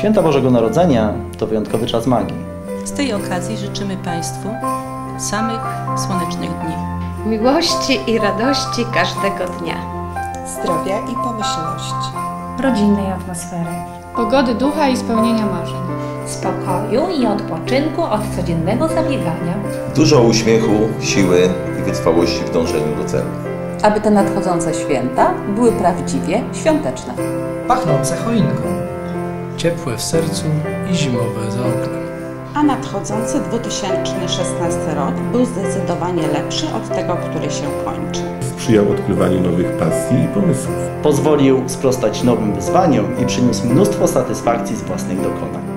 Święta Bożego Narodzenia to wyjątkowy czas magii. Z tej okazji życzymy Państwu samych słonecznych dni. miłości i radości każdego dnia. zdrowia i pomyślności. rodzinnej atmosfery, pogody ducha i spełnienia marzeń. spokoju i odpoczynku od codziennego zabiegania, Dużo uśmiechu, siły i wytrwałości w dążeniu do celu. aby te nadchodzące święta były prawdziwie świąteczne. pachnące choinką, ciepłe w sercu i zimowe za oknem. a nadchodzący 2016 rok był zdecydowanie lepszy od tego, który się kończy. Sprzyjał odkrywaniu nowych pasji i pomysłów. Pozwolił sprostać nowym wyzwaniom i przyniósł mnóstwo satysfakcji z własnych dokonań.